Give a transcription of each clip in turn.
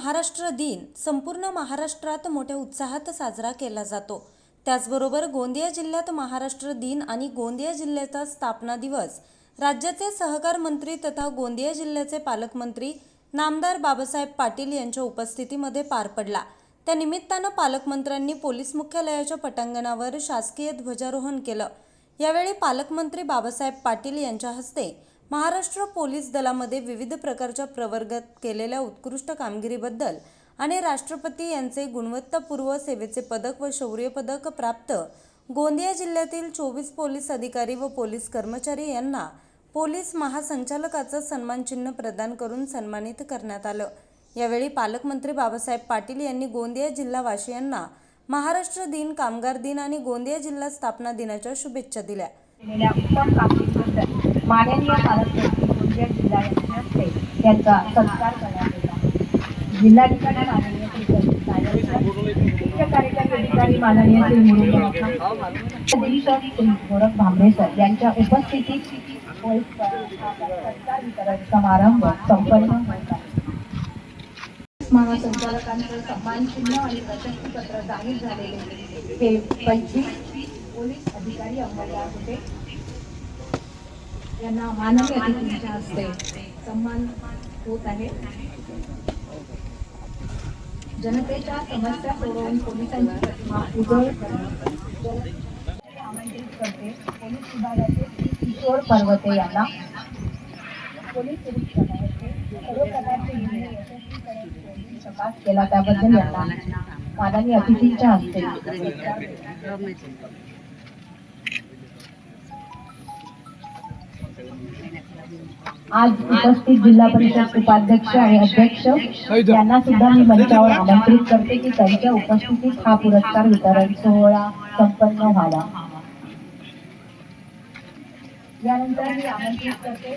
महाराष्ट्र दिन संपूर्ण महाराष्ट्रात मोठ्या उत्साहात साजरा केला जातो. त्याचबरोबर गोंदिया जिल्ह्यात महाराष्ट्र दिन आणि गोंदिया जिल्ह्याचा स्थापना दिवस राज्याचे सहकार मंत्री तथा गोंदिया जिल्ह्याचे पालकमंत्री नामदार बाबासाहेब पाटील यांच्या उपस्थितीमध्ये पार पडला. त्या निमित्तानं पालकमंत्र्यांनी पोलीस मुख्यालयाच्या पटांगणावर शासकीय ध्वजारोहण केलं. यावेळी पालकमंत्री बाबासाहेब पाटील यांच्या हस्ते महाराष्ट्र पोलीस दलामध्ये विविध प्रकारच्या प्रवर्गात केलेल्या उत्कृष्ट कामगिरीबद्दल आणि राष्ट्रपती यांचे गुणवत्तापूर्व सेवेचे पदक व शौर्य पदक प्राप्त गोंदिया जिल्ह्यातील चोवीस पोलीस अधिकारी व पोलीस कर्मचारी यांना पोलीस महासंचालकाचं सन्मानचिन्ह प्रदान करून सन्मानित करण्यात आलं. यावेळी पालकमंत्री बाबासाहेब पाटील यांनी गोंदिया जिल्हावासियांना महाराष्ट्र दिन कामगार दिन आणि गोंदिया जिल्हा स्थापना दिनाच्या शुभेच्छा दिल्या. केलेल्या उत्तम कामगिरीबद्दल माननीय पालकमंत्री गोंदिया जिल्हा हस्ते त्यांचा सत्कार करण्यात आला जिल्हाधिकारी माननीय कार्यकारी अधिकारी माननीय श्री मुरुगन गोरख भांबरे सर यांच्या उपस्थितीत सत्कार वितरण समारंभ संपन्न होत आहे. महासंचालकांचं सन्मान चिन्ह आणि प्रशस्तीपत्र जाहीर झालेले हे पंचवीस पोलीस अधिकारी अंमलदार होते. यांना मानवी अधिकारीच्या हस्ते सन्मान होत आहे. जनतेच्या समस्या सोडवून पोलिसांची प्रतिमा उजळ करणं. आमंत्रित करते. पोलीस विभागाचे किशोर पर्वते यांना. पोलीस निरीक्षक सर्व प्रकारचे गुन्हे यशस्वीपणे तपास केला त्याबद्दल यांना माननीय अतिथींच्या हस्ते आज उपस्थित जिल्हा परिषद उपाध्यक्ष आणि अध्यक्ष यांना सुद्धा मी मंचावर आमंत्रित करते की त्यांच्या उपस्थितीत हा पुरस्कार वितरण सोहळा संपन्न व्हावा यानंतर मी आमंत्रित करते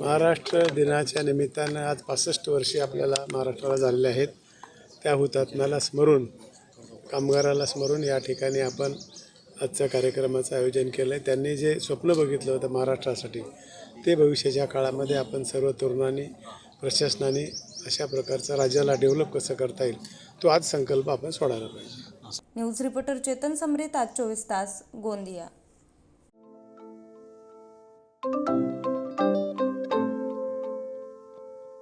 महाराष्ट्र दिनाच्या निमित्तानं आज पासष्ट वर्षे आपल्याला महाराष्ट्राला झालेले आहेत. त्या हुतात्म्याला स्मरून कामगाराला स्मरून या ठिकाणी आपण आजच्या कार्यक्रमाचं आयोजन केलं आहे त्यांनी जे स्वप्न बघितलं होतं महाराष्ट्रासाठी ते भविष्याच्या काळामध्ये आपण सर्व तरुणांनी प्रशासनाने अशा प्रकारचा राज्याला डेव्हलप कसं करता येईल तो आज संकल्प आपण सोडायला पाहिजे. न्यूज रिपोर्टर चेतन समरीत आज चोवीस तास गोंदिया.